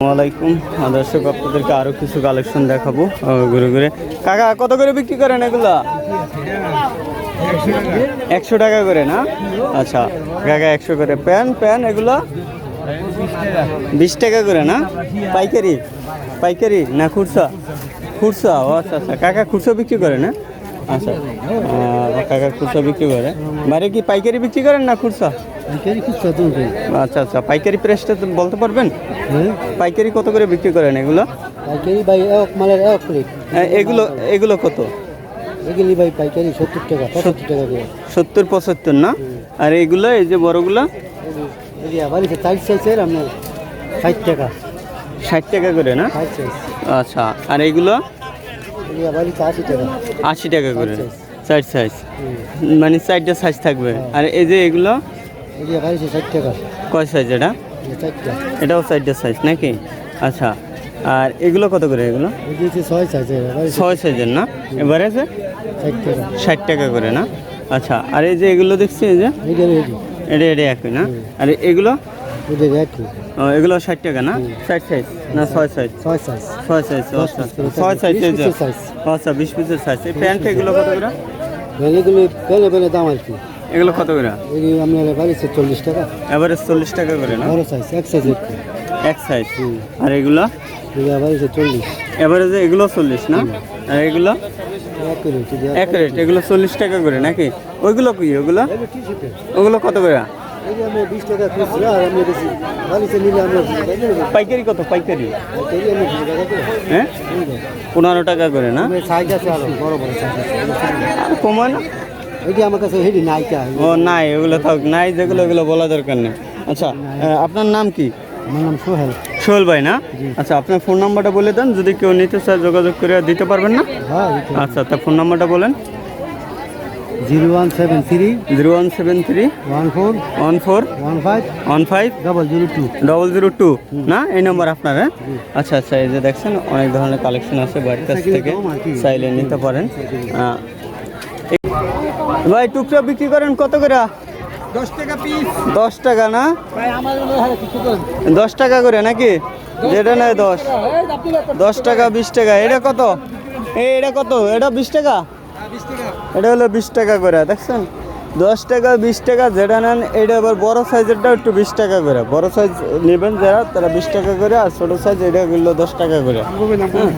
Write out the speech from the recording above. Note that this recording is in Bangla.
আসসালামাইকুম দর্শক আপনাদেরকে আরও কিছু কালেকশন দেখাবো ঘুরে ঘুরে। কাকা, কত করে বিক্রি করেন এগুলা? একশো টাকা করে, না? আচ্ছা কাকা, একশো করে। প্যান প্যান, এগুলো? বিশ টাকা করে, না? পাইকারি? পাইকারি না খুরসা? খুরসা, ও আচ্ছা আচ্ছা। কাকা খুরসা বিক্রি করে, না? আচ্ছা। কাকা খুরসা বিক্রি করে। বাইরে কি পাইকারি বিক্রি করেন না খুরসা? আচ্ছা আচ্ছা। পাইকারি প্রেসটা তো বলতে পারবেন? হ্যাঁ। পাইকারি কত করে বিক্রি করেন এগুলো? পাইকারি ভাই এক মালের এক প্লেট এগুলো এগুলো কত? এগুলি ভাই পাইকারি সত্তর টাকা পঁচাত্তর টাকা করে। সত্তর পঁচাত্তর না? আর এগুলো এই যে বড়গুলো? এটা চার সাইজের আপনার ষাট টাকা। ষাট টাকা করে না? আচ্ছা। আর এগুলো? এটা আশি টাকা। আশি টাকা করে। চার সাইজ। মানে চারটা সাইজ থাকবে। আর এই যে এগুলো? কয় সাইজ এটা? এটা এটাও চারটা সাইজ নাকি? আচ্ছা আর এগুলো কত করে এগুলো? ছয় সাইজের না? এবারে আছে? ষাট টাকা করে না? আচ্ছা আর এই যে এগুলো দেখছি এই যে? এটা এটা একই না? আর এগুলো? এগুলো ষাট টাকা না? ষাট সাইজ না ছয় সাইজ ছয় সাইজ ছয় সাইজ আচ্ছা। ছয় সাইজ। আচ্ছা বিশ পিসের সাইজ এই প্যান্ট এগুলো কত করে? এগুলি দাম আর কি। এগুলো কত করে? আপনার বাড়িছে চল্লিশ টাকা। এভারেজ চল্লিশ টাকা করে না? বড় সাইজ এক সাইজ এক সাইজ আর এগুলো? হচ্ছে চল্লিশ। এভারেজে এগুলো চল্লিশ না? আর এগুলো? এক রেট এগুলি চল্লিশ টাকা করে নাকি? ওইগুলো কি ওগুলো? ওগুলো কত করে? পাইকারি কত পাইকারি? হ্যাঁ? পনেরো টাকা করে না? কমায় না এটি আমার কাছে হেডি নাইকা ও নাই ওগুলো থাক নাই যেগুলো ওগুলো বলা দরকার নেই। আচ্ছা আপনার নাম কি? আমার নাম সোহেল। সোহেল ভাই না? আচ্ছা আপনার ফোন নাম্বারটা বলে দেন যদি কেউ নিতে চায় যোগাযোগ করে দিতে পারবেন না? হ্যাঁ আচ্ছা তা ফোন নাম্বারটা বলেন। Zero one seven three zero one seven three one four one four one five one five double zero two. Double zero two না? এই নাম্বার আপনার হ্যাঁ? আচ্ছা আচ্ছা এই যে দেখছেন অনেক ধরনের কালেকশন আছে বাড়ির কাছ থেকে। চাইলে নিতে পারেন। ভাই টুকরা বিক্রি করেন কত করে? দশ টাকা পিস দশ টাকা না? দশ টাকা করে নাকি? যেটা নেয় দশ। দশ টাকা বিশ টাকা। এটা কত? এটা কত? এটা বিশ টাকা? এটা হলো বিশ টাকা করে দেখছেন? দশ টাকা বিশ টাকা যেটা নেন এটা আবার বড় সাইজেরটা একটু বিশ টাকা করে। বড় সাইজ নেবেন যারা তারা বিশ টাকা করে আর ছোটো সাইজ এটা হলো দশ টাকা করে। হ্যাঁ।